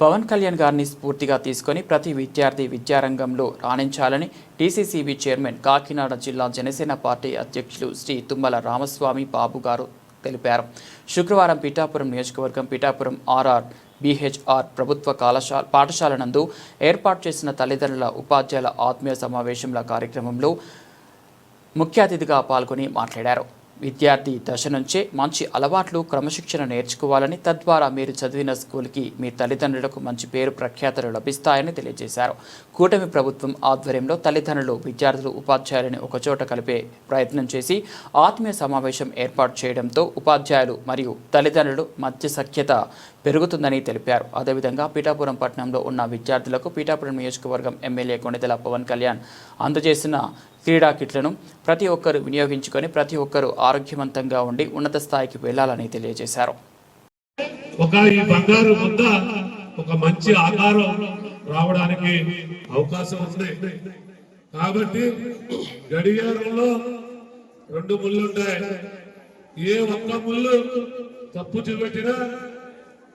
పవన్ కళ్యాణ్ గారిని స్ఫూర్తిగా తీసుకొని ప్రతి విద్యార్థి విద్యారంగంలో రాణించాలని టీసీసీబీ చైర్మన్ కాకినాడ జిల్లా జనసేన పార్టీ అధ్యక్షులు శ్రీ తుమ్మల రామస్వామి బాబు గారు తెలిపారు. శుక్రవారం పిఠాపురం నియోజకవర్గం పిఠాపురం ఆర్ఆర్ బీహెచ్ఆర్ ప్రభుత్వ కళాశాల పాఠశాల నందు ఏర్పాటు చేసిన తల్లిదండ్రుల ఉపాధ్యాయుల ఆత్మీయ సమావేశంల కార్యక్రమంలో ముఖ్య అతిథిగా పాల్గొని మాట్లాడారు. విద్యార్థి దశ నుంచే మంచి అలవాట్లు క్రమశిక్షణ నేర్చుకోవాలని తద్వారా మీరు చదివిన స్కూల్కి మీ తల్లిదండ్రులకు మంచి పేరు ప్రఖ్యాతలు లభిస్తాయని తెలియజేశారు. కూటమి ప్రభుత్వం ఆధ్వర్యంలో తల్లిదండ్రులు విద్యార్థులు ఉపాధ్యాయులని ఒకచోట కలిపే ప్రయత్నం చేసి ఆత్మీయ సమావేశం ఏర్పాటు చేయడంతో ఉపాధ్యాయులు మరియు తల్లిదండ్రులు మధ్య సఖ్యత పెరుగుతుందని తెలిపారు. అదేవిధంగా పీఠాపురం పట్టణంలో ఉన్న విద్యార్థులకు పీఠాపురం నియోజకవర్గం ఎమ్మెల్యే కొణిదెల పవన్ కళ్యాణ్ అందజేసిన క్రీడా కిట్లను ప్రతి ఒక్కరూ వినియోగించుకొని ప్రతి ఒక్కరూ ఆరోగ్యవంతంగా ఉండి ఉన్నత స్థాయికి వెళ్ళాలని తెలియజేశారు. ఒక ఈ బంగారు ముద్ద ఒక మంచి ఆకారం రావడానికి అవకాశం ఉంది. కాబట్టి గడియారంలో రెండు ముళ్ళు ఉంటాయి ఏ ఒక్క ముళ్ళు తప్పు చూపెట్టినా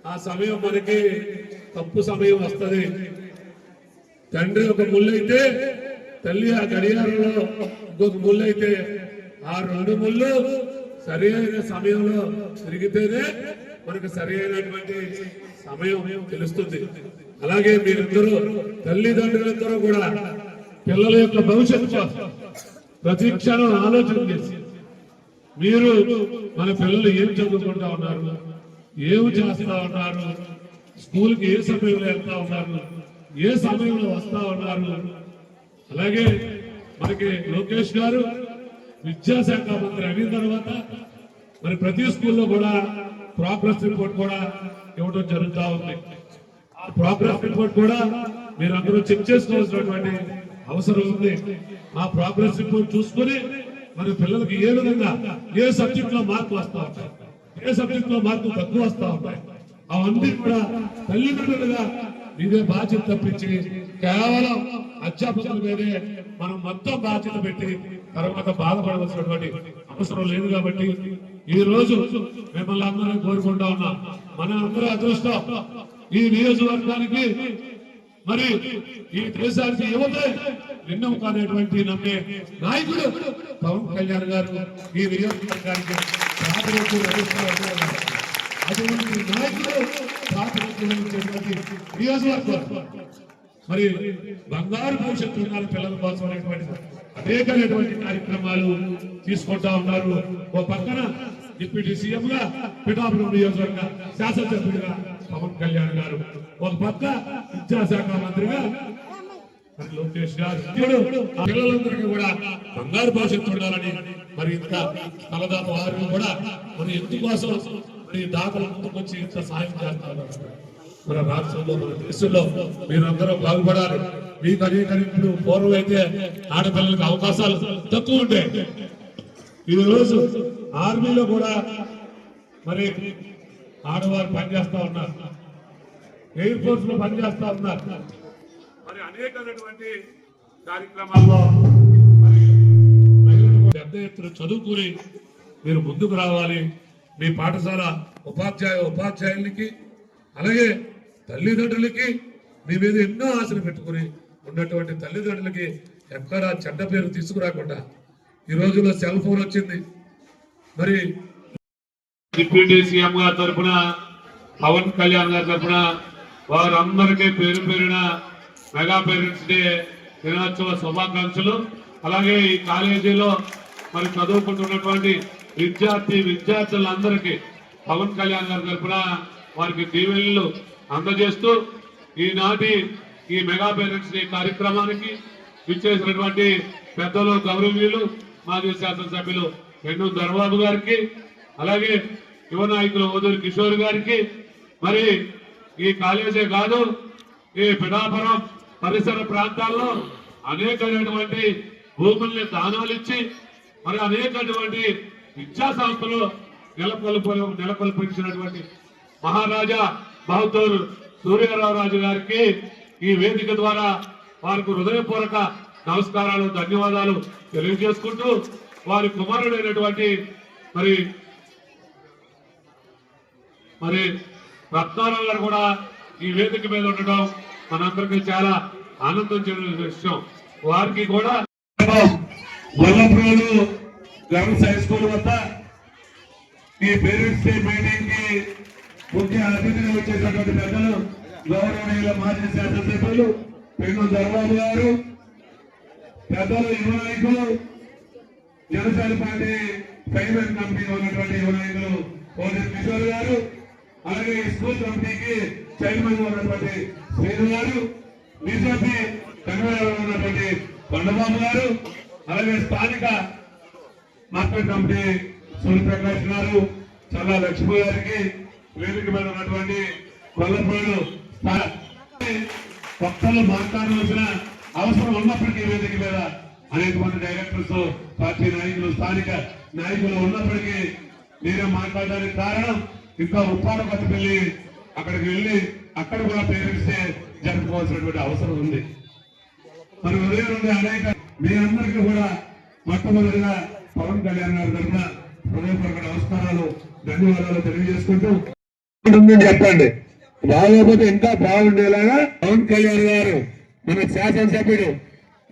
ఆ సమయం మనకి తప్పు సమయం వస్తుంది. తండ్రి ఒక ముళ్ళైతే తల్లి ఆ గడియారంలో ఇంకొక ముళ్ళైతే ఆ రెండు ముళ్ళు సరి అయిన సమయంలో తిరిగితేనే మనకు సరి అయినటువంటి సమయం తెలుస్తుంది. అలాగే మీరిద్దరూ తల్లిదండ్రులందరూ కూడా పిల్లల యొక్క భవిష్యత్తు కోసం ప్రతి క్షణం ఆలోచన చేసి మీరు మన పిల్లలు ఏం చదువుకుంటా ఉన్నారు? ఏమి చేస్తా ఉన్నారు? స్కూల్కి ఏ సమయంలో వెళ్తా ఉన్నారు? ఏ సమయంలో వస్తా ఉన్నారు? అలాగే మనకి లోకేష్ గారు విద్యాశాఖ మంత్రి అయిన తర్వాత మరి ప్రతి స్కూల్లో కూడా ప్రోగ్రెస్ రిపోర్ట్ కూడా ఇవ్వడం జరుగుతూ ఉంది. ఆ ప్రోగ్రెస్ రిపోర్ట్ కూడా మీరు అందరూ చెక్ చేసుకోవాల్సినటువంటి అవసరం ఉంది. ఆ ప్రోగ్రెస్ రిపోర్ట్ చూసుకుని మరి పిల్లలకి ఏ విధంగా ఏ సబ్జెక్ట్లో మార్కులు వస్తా ఉంటాయి ఏ సబ్జెక్ట్లో మార్కులు తక్కువ వస్తా ఉంటాయి అవన్నీ కూడా తల్లిదండ్రులుగా ఇదే బాధ్యత తప్పించి కేవలం అధ్యాపకుల మీదే మనం మొత్తం బాధ్యత పెట్టి తర్వాత బాధపడవలసినటువంటి అవసరం లేదు కాబట్టి ఈ రోజు మిమ్మల్ని అందరూ కోరుకుంటా ఉన్నాం. మన అందరూ అదృష్టం ఈ నియోజకవర్గానికి మరి ఈ దేశానికి యువత నిన్నం కానటువంటి నమ్మే నాయకుడు పవన్ కళ్యాణ్ గారు ఈ నియోజకవర్గానికి అటువంటి నాయకుడు ప్రాతినిధ్యం నియోజకవర్గం. మరి బంగారు భవిష్యత్తు ఉన్న పిల్లల కోసం అనేటువంటి అనేకమైనటువంటి కార్యక్రమాలు తీసుకుంటా ఉన్నారు. ఓ పక్కన డిప్యూటీ సీఎం గా పిఠాపురం నియోజకవర్గ శాసనసభ్యుడిగా పవన్ కళ్యాణ్ గారు. ఒక పక్క విద్యాశాఖ మంత్రిగా మరి లోకేష్ గారు. పిల్లలందరికీ కూడా బంగారు భవిష్యత్తు ఉండాలని మరి ఇంత తలదాపు వారిని కూడా మరి ఎందుకోసం మరి దాతల ముందుకొచ్చి ఇంత సాయం చేస్తారు మన రాష్ట్రంలో మన దేశంలో మీరందరూ బాగుపడాలి. మీకు అనేక పూర్వం అయితే ఆడపిల్లలకు అవకాశాలు తక్కువ ఉండే. ఈ రోజు ఆర్మీలో కూడా మరి ఆడవారు పనిచేస్తా ఉన్నారు. ఎయిర్ ఫోర్స్లో పనిచేస్తా ఉన్నారు. మరి అనేకమైనటువంటి కార్యక్రమాల్లో మరి పెద్ద ఎత్తున చదువుకుని మీరు ముందుకు రావాలి. మీ పాఠశాల ఉపాధ్యాయ ఉపాధ్యాయులకి అలాగే తల్లిదండ్రులకి మీ మీద ఎన్నో ఆశలు పెట్టుకుని ఉన్నటువంటి తల్లిదండ్రులకి ఎక్కడ చెడ్డ పేరు తీసుకురాకుండా ఈ రోజుల్లో సెల్ ఫోన్ వచ్చింది. మరి డిప్యూటీ సీఎం గారి తరఫున పవన్ కళ్యాణ్ గారి తరఫున వారందరికీ పేరు పేరున మెగా పేరెంట్స్ డే దినోత్సవ శుభాకాంక్షలు. అలాగే ఈ కాలేజీలో మరి చదువుకుంటున్నటువంటి విద్యార్థి విద్యార్థులందరికీ పవన్ కళ్యాణ్ గారి తరఫున వారికి దీవెనలు అందజేస్తూ ఈనాటి ఈ మెగా పేరెంట్స్ డే కార్యక్రమానికి విచ్చేసినటువంటి పెద్దలు గౌరవీయులు మాజీ శాసనసభ్యులు పెన్ను దర్బాబు గారికి అలాగే యువ నాయకులు కిషోర్ గారికి మరి ఈ కాలేజే కాదు ఈ పిఠాపురం పరిసర ప్రాంతాల్లో అనేకమైనటువంటి భూముల్ని దానాలు ఇచ్చి మరి అనేకటువంటి విద్యా సంస్థలు నెలకొల్ప నెలకొల్పించినటువంటి మహారాజా బహదూర్ సూర్యారావు రాజు గారికి ఈ వేదిక ద్వారా వారికి హృదయపూర్వక నమస్కారాలు ధన్యవాదాలు తెలియజేసుకుంటూ వారి కుమారుడైనటువంటి మరి మరి రత్నారావు గారు కూడా ఈ వేదిక మీద ఉండడం మనందరికీ చాలా ఆనందం చెందిన విషయం. వారికి కూడా వల్లప్రోలు గర్ల్స్ హై స్కూల్ వద్ద ఈ పేరెంట్స్ డే మీటింగ్కి ముఖ్య అతిథిగా వచ్చేటటువంటి పెద్దలు గౌరవనీయుల మాజీ శాసనసభ్యులు పెన్ను ధర్మాబు గారు పెద్దలు యువ నాయకులు జనసేన పార్టీ ఫైనాన్స్ కంపెనీ ఉన్నటువంటి యువ నాయకులు కోటి కిషోర్ గారు అలాగే ఈ స్కూల్ కమిటీకి చైర్మన్ ఉన్నటువంటి శ్రీను గారు బీజేపీ కన్వీనర్ ఉన్నటువంటి కొండబాబు గారు అలాగే స్థానిక మార్కెట్ కమిటీ సూర్యప్రకాష్ గారు చల్లా లక్ష్మి గారికి వేదిక మీద ఉన్నటువంటి కొల్లపూడు భక్తులు మాట్లాడవలసిన అవసరం ఉన్నప్పటికీ వేదిక మీద అనేటువంటి డైరెక్టర్స్ పార్టీ నాయకులు స్థానిక నాయకులు ఉన్నప్పటికీ మీరే మాట్లాడడానికి కారణం ఇంకా ఉప్పాడ వెళ్ళి అక్కడికి వెళ్ళి అక్కడ కూడా పేరెంట్స్ డే జరుపుకోవాల్సినటువంటి అవసరం ఉంది. మరి ఉదయం నుండి అనేక మీ అందరికీ కూడా మొట్టమొదటిగా పవన్ కళ్యాణ్ గారి తరఫున హృదయపూర్వక నమస్కారాలు ధన్యవాదాలు తెలియజేసుకుంటూ చెప్పండి. బాగోకపోతే ఇంకా బాగుండేలాగా పవన్ కళ్యాణ్ గారు మన శాసనసభ్యుడు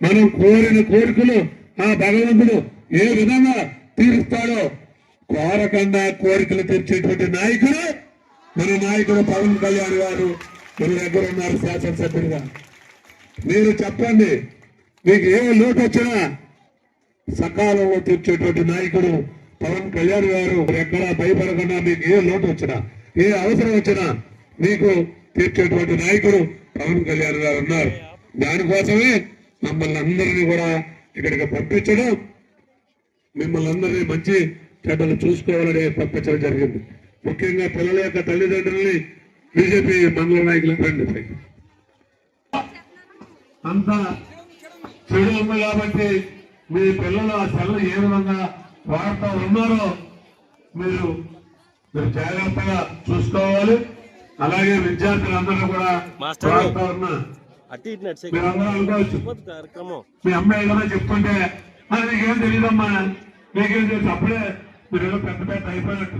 మనం కోరిన కోరికలు ఆ భగవంతుడు ఏ విధంగా తీరుస్తాడో కోరకుండా కోరికలు తీర్చేటువంటి నాయకుడు మన నాయకుడు పవన్ కళ్యాణ్ గారు మన దగ్గర ఉన్నారు శాసనసభ్యుడిగా. మీరు చెప్పండి మీకు ఏమి లోటు వచ్చినా సకాలంలో తీర్చేటువంటి నాయకుడు పవన్ కళ్యాణ్ గారు ఎక్కడ భయపడకుండా మీకు ఏ లోటు వచ్చినా ఏ అవసరం వచ్చినా మీకు తీర్చేటువంటి నాయకుడు పవన్ కళ్యాణ్ గారు ఉన్నారు. దానికోసమే మమ్మల్ని అందరినీ కూడా ఇక్కడికి పంపించడం మిమ్మల్ని అందరినీ మంచి చెడ్డలు చూసుకోవాలని పంపించడం జరిగింది ముఖ్యంగా పిల్లల యొక్క తల్లిదండ్రుల్ని బీజేపీ మండల నాయకులు రండి. అంత చెడు ఉంది కాబట్టి మీ పిల్లలు ఆ సెల్ ఏ విధంగా వాడుతూ ఉన్నారో మీరు మీరు జాగ్రత్తగా చూసుకోవాలి అలాగే విద్యార్థులందరూ కూడా. వాడుతూ ఉన్న మీ అమ్మాయి ఏదైనా చెప్తుంటే అది నీకేం తెలియదమ్మా నీకేం తెలుసు అప్పుడే మీరు పెద్ద పెద్ద అయిపోయినట్టు.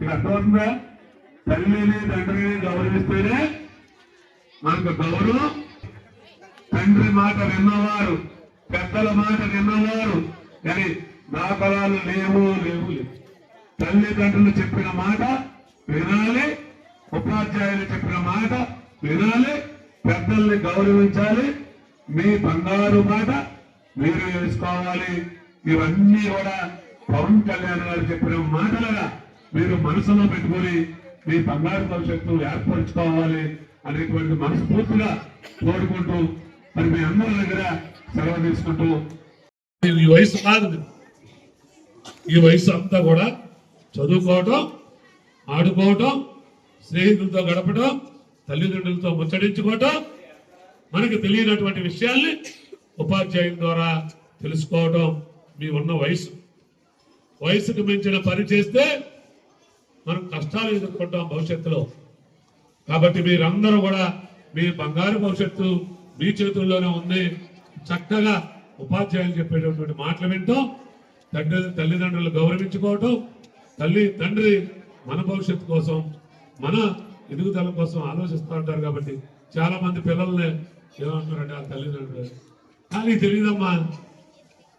మీకు అర్థమవుతుందా? తల్లిని తండ్రిని గౌరవిస్తేనే మనకు గౌరవం. తండ్రి మాట విన్నవారు పెద్దల మాట విన్నవారు కానీ నా లేవు లేవు లేవు. తల్లిదండ్రులు చెప్పిన మాట వినాలి ఉపాధ్యాయులు చెప్పిన మాట వినాలి పెద్దల్ని గౌరవించాలి. మీ బంగారు మాట మీరు వేసుకోవాలి. ఇవన్నీ కూడా పవన్ కళ్యాణ్ గారు చెప్పిన మాటలుగా మీరు మనసులో పెట్టుకొని మీ బంగారు భవిష్యత్తు ఏర్పరచుకోవాలి అనేటువంటి మనస్ఫూర్తిగా కోరుకుంటూ మరి మీ అందరి దగ్గర సెలవు తీసుకుంటూ ఈ వయసు కాదు. ఈ వయసు అంతా కూడా చదువుకోవటం ఆడుకోవటం స్నేహితులతో గడపటం తల్లిదండ్రులతో ముచ్చడించుకోవటం మనకు తెలియనటువంటి విషయాల్ని ఉపాధ్యాయుల ద్వారా తెలుసుకోవటం మీ ఉన్న వయసు. వయసుకు మించిన పని చేస్తే మనం కష్టాలు ఎదుర్కొంటాం భవిష్యత్తులో. కాబట్టి మీరందరూ కూడా మీ బంగారు భవిష్యత్తు మీ చేతుల్లోనే ఉంది. చక్కగా ఉపాధ్యాయులు చెప్పేటటువంటి మాటలు వింటూ తండ్రి తల్లిదండ్రులు గౌరవించుకోవటం తల్లి తండ్రి మన భవిష్యత్తు కోసం మన ఎదుగుదల కోసం ఆలోచిస్తూ ఉంటారు కాబట్టి చాలా మంది పిల్లల్ని ఏమంటున్నారంటే ఆ తల్లిదండ్రులు. కానీ తెలియదమ్మా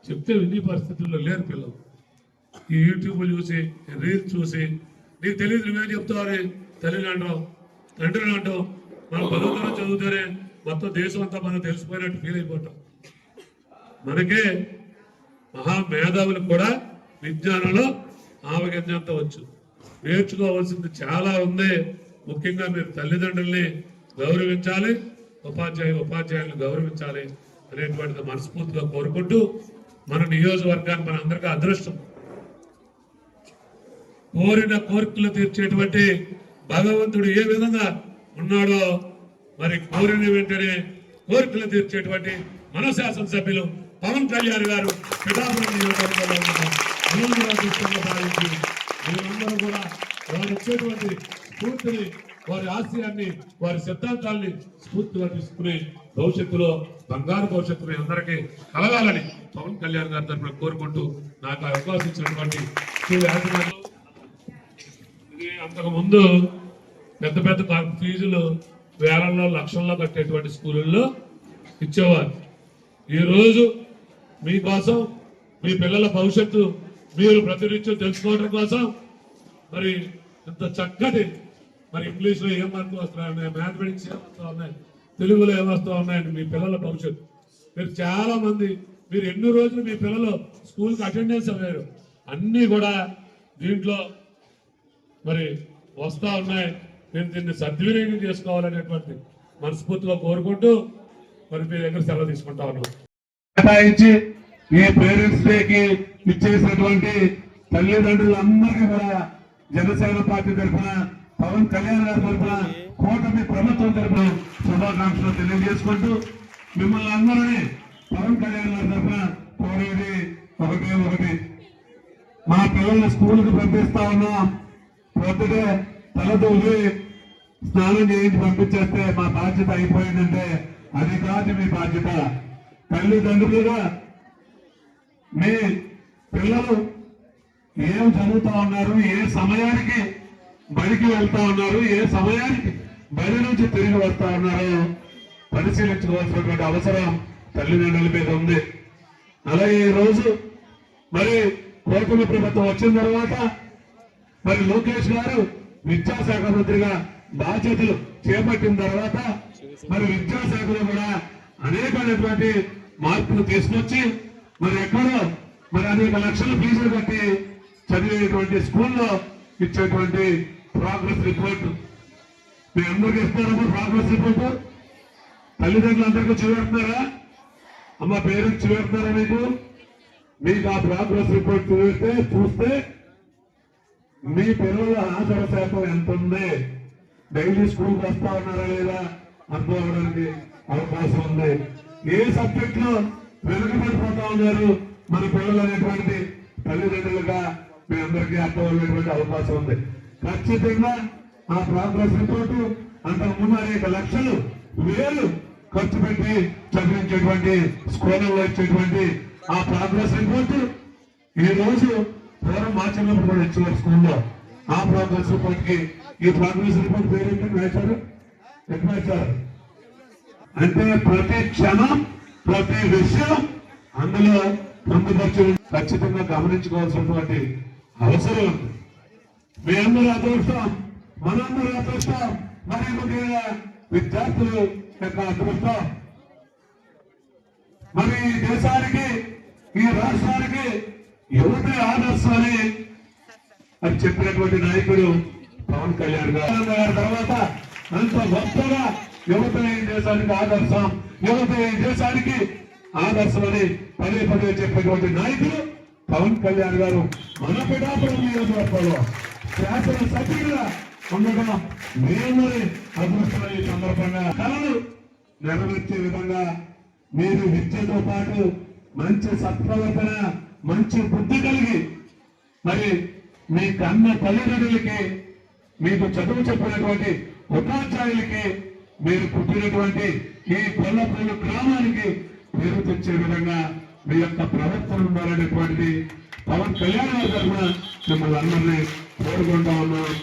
చెప్తే విని పరిస్థితుల్లో లేరు పిల్లలు. ఈ యూట్యూబ్ చూసి రీల్స్ చూసి. నీకు తెలియదు నువ్వేం చెప్తావని తల్లిదండ్రు తండ్రిని అంటావు. మనం పదవుతరం చదివితేనే మొత్తం దేశం అంతా మనం తెలిసిపోయినట్టు ఫీల్ అయిపోతాం. మనకే మహా మేధావులకు కూడా విజ్ఞానంలో ఆవగింజంత వచ్చు. నేర్చుకోవాల్సింది చాలా ఉంది. ముఖ్యంగా మీరు తల్లిదండ్రుల్ని గౌరవించాలి. ఉపాధ్యాయులు ఉపాధ్యాయులను గౌరవించాలి అనేటువంటిది మనస్ఫూర్తిగా కోరుకుంటూ మన నియోజకవర్గాన్ని మన అందరికీ అదృష్టం. కోరిన కోరికలు తీర్చేటువంటి భగవంతుడు ఏ విధంగా ఉన్నాడో మరి కోరిన వెంటనే కోరికలు తీర్చేటువంటి మన శాసనసభ్యులు పవన్ కళ్యాణ్ గారు పిఠాపురం నియోజకవర్గంలో భావించి మీరందరూ కూడా వారు ఇచ్చేటువంటి స్ఫూర్తిని వారి ఆశయాన్ని వారి సిద్ధాంతాల్ని స్ఫూర్తిగా తీసుకుని భవిష్యత్తులో బంగారు భవిష్యత్తుని అందరికీ కలగాలని పవన్ కళ్యాణ్ గారి తరఫున కోరుకుంటూ నాకు ఆ అవకాశం ఇచ్చినటువంటి అంతకుముందు అంతకు ముందు పెద్ద పెద్ద ఫీజులు వేలల్లో లక్షల్లో కట్టేటువంటి స్కూళ్ళల్లో ఇచ్చేవారు. ఈరోజు మీకోసం మీ పిల్లల భవిష్యత్తు మీరు ప్రతినిత్యం తెలుసుకోవడం కోసం మరి ఇంత చక్కటి మరి ఇంగ్లీష్లో ఏం మార్కులు వస్తున్నాయి మ్యాథమెటిక్స్ ఏమొస్తా ఉన్నాయి తెలుగులో ఏమొస్తా ఉన్నాయండి మీ పిల్లల భవిష్యత్తు. మీరు చాలా మంది మీరు ఎన్ని రోజులు మీ పిల్లలు స్కూల్కి అటెండెన్స్ అయ్యారు అన్నీ కూడా దీంట్లో మరి వస్తా ఉన్నాయి. నేను దీన్ని సద్వినియోగం చేసుకోవాలనేటువంటి మనస్ఫూర్తిగా కోరుకుంటూ మరి మీ దగ్గర సెలవు తీసుకుంటా ఉన్నాం. కేటాయించి ఈ పేరెంట్స్ డేకి ఇచ్చేసినటువంటి తల్లిదండ్రులందరికీ కూడా జనసేన పార్టీ తరఫున పవన్ కళ్యాణ్ గారి తరఫున కూటమి ప్రభుత్వం తరఫున శుభాకాంక్షలు తెలియజేసుకుంటూ మిమ్మల్ని అందరినీ పవన్ కళ్యాణ్ గారి తరఫున కోరేది ఒకటే ఒకటి. మా పిల్లల్ని స్కూల్కి పంపిస్తా ఉన్నాం. పొద్దుటే తలదూసి స్నానం చేయించి పంపించేస్తే మా బాధ్యత అయిపోయిందంటే అది కాదు మీ బాధ్యత. తల్లిదండ్రులుగా మీ పిల్లలు ఏం చదువుతా ఉన్నారు ఏ సమయానికి బడికి వెళ్తా ఉన్నారు ఏ సమయానికి బడి నుంచి తిరిగి వస్తా ఉన్నారో పరిశీలించుకోవాల్సినటువంటి అవసరం తల్లిదండ్రుల మీద ఉంది. అలాగే ఈ రోజు మరి కూటమి ప్రభుత్వం వచ్చిన తర్వాత మరి లోకేష్ గారు విద్యాశాఖ మంత్రిగా బాధ్యతలు చేపట్టిన తర్వాత మరి విద్యాశాఖలో కూడా అనేకమైనటువంటి మార్పులు తీసుకొచ్చి మరి ఎక్కడో మరి అనేక లక్షల ఫీజులు కట్టి చదివేటువంటి స్కూల్లో ఇచ్చేటువంటి ప్రోగ్రెస్ రిపోర్ట్ మీ అందరికి ఇస్తారమ్మా ప్రోగ్రెస్ రిపోర్ట్ తల్లిదండ్రులందరికీ చూపెడుతున్నారా? అమ్మ పేరెంట్స్ చూపెడుతున్నారా మీకు? మీకు ఆ ప్రోగ్రెస్ రిపోర్ట్ చూస్తే చూస్తే మీ పిల్లల హాజరు శాతం ఎంత ఉంది డైలీ స్కూల్కి వస్తా ఉన్నారా లేదా? అర్థం అవడానికి అవకాశం ఉంది. ఏ సబ్జెక్ట్లో వెనుకబడిపోతా ఉన్నారు మన పిల్లలు అనేటువంటి తల్లిదండ్రులుగా మీ అందరికీ అర్థం అయ్యేటువంటి అవకాశం ఉంది. ఖచ్చితంగా ఆ ప్రోగ్రెస్ రిపోర్ట్ అంతకు ముందు అనేక లక్షలు వేలు ఖర్చు పెట్టి చదివించేటువంటి స్కూళ్ళలో ఇచ్చేటువంటి ఆ ప్రోగ్రెస్ రిపోర్ట్ ఈ రోజు పూర్వం మా చిన్నప్పుడు కూడా ఇచ్చేవారు స్కూల్లో? ఆ ప్రోగ్రెస్ రిపోర్ట్కి ఈ ప్రోగ్రెస్ రిపోర్ట్ పేరు ఏంటంటే వేశారు ఎక్కడ వేశారు అంటే ప్రతి క్షణం ప్రతి విషయం అందులో పొందుపరచు ఖచ్చితంగా గమనించుకోవాల్సినటువంటి అవసరం ఉంది. మీ అందరూ అదృష్టం మనందరూ అదృష్టం మరి ముఖ్యంగా విద్యార్థులు యొక్క అదృష్టం. మరి దేశానికి ఈ రాష్ట్రానికి యువతే ఆదర్శం అని చెప్పినటువంటి నాయకుడు పవన్ కళ్యాణ్ గారు. తర్వాత అంత గొప్పగా యువత ఈ దేశానికి ఆదర్శం యువత ఈ దేశానికి ఆదర్శం అని పదే పదే చెప్పేటువంటి నాయకుడు పవన్ కళ్యాణ్ గారు మన పిఠాపురం నియోజకవర్గంలో శాసన ఉండగా ఉండడం మేము అదృష్టం ఈ సందర్భంగా కళలు నెరవేర్చే విధంగా మీరు విద్యతో పాటు మంచి సత్ప్రవర్తన మంచి బుద్ధి కలిగి మరి మీ కన్న తల్లిదండ్రులకి మీకు చదువు చెప్పినటువంటి ఉపాధ్యాయులకి మీరు పుట్టినటువంటి ఈ పొల్లపల్లి గ్రామానికి పేరు తెచ్చే విధంగా మీ యొక్క ప్రవర్తన ఉండాలనేటువంటిది పవన్ కళ్యాణ్ గారు తరఫున మిమ్మల్ని అందరినీ కోరుకుంటా ఉన్నాను